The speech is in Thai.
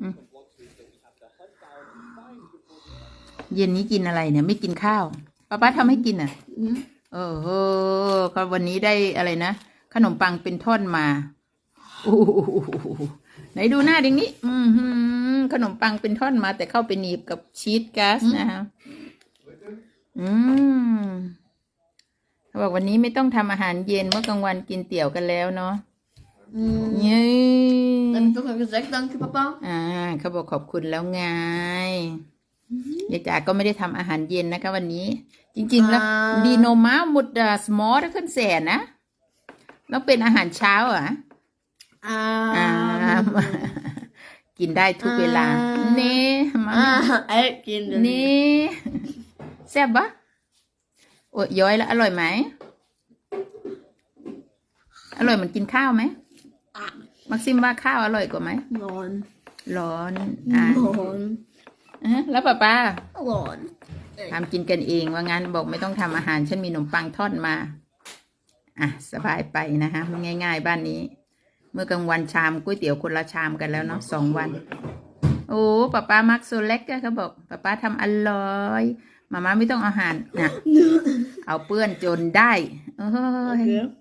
อืมเย็นนี้กินอะไรเนี่ย ไม่กินข้าวป้าป้าทำให้กินอะ Mm. เออเออก็วันนี้ได้อะไรนะ ขนมปังเป็นท่อนมาโอ้โหไหนดูหน้าดิงนี้ อือหือขนมปังเป็นท่อนมา แต่เข้าไปหนีบกับชีสแก๊สนะคะอืมเขาบอกวันนี้ไม่ต้องทำอาหารเย็นเมื่อกลางวันกินเตี๋ยวกันแล้วเนาะ Mm. เย้ Heb ik toch al gezegd, dank je papa? อ่าเขาบอกขอบคุณแล้วไงยายจ๋าก็ไม่ได้ทำอาหารเย็นนะคะวันนี้ จริงๆแล้วอ่าดีโนมาหมดสมอลขึ้นแสนนะแล้วเป็นอาหารเช้าเหรอะอ่า Ah. กินได้ทุกเวลาอ่าเน่มา Ah, ik ken het นี่แซ่บปะโอ้ยย้อยแล้วอร่อยไหม อร่อยเหมือนกินข้าวไหม Ah, มักซิมว่าข้าวอร่อยกว่าไหม non. ร้อนอ่า Non. อะแล้วป้าป้า Non. ทำกินกันเองว่างั้นบอกไม่ต้องทำอาหารฉันมีขนมปังทอดมา อะสบายไปนะคะมันง่าย ๆ บ้านนี้ เมื่อกลางวันชามก๋วยเตี๋ยวคนละชามกันแล้วเนาะสองวัน โอ้ป้าป้ามักโซเล็กอะเขาบอกป้าป้าทำอร่อยมาม่าไม่ต้องเอาอาหารนะเอาเปื้อนจนได้เอ้ย Oké.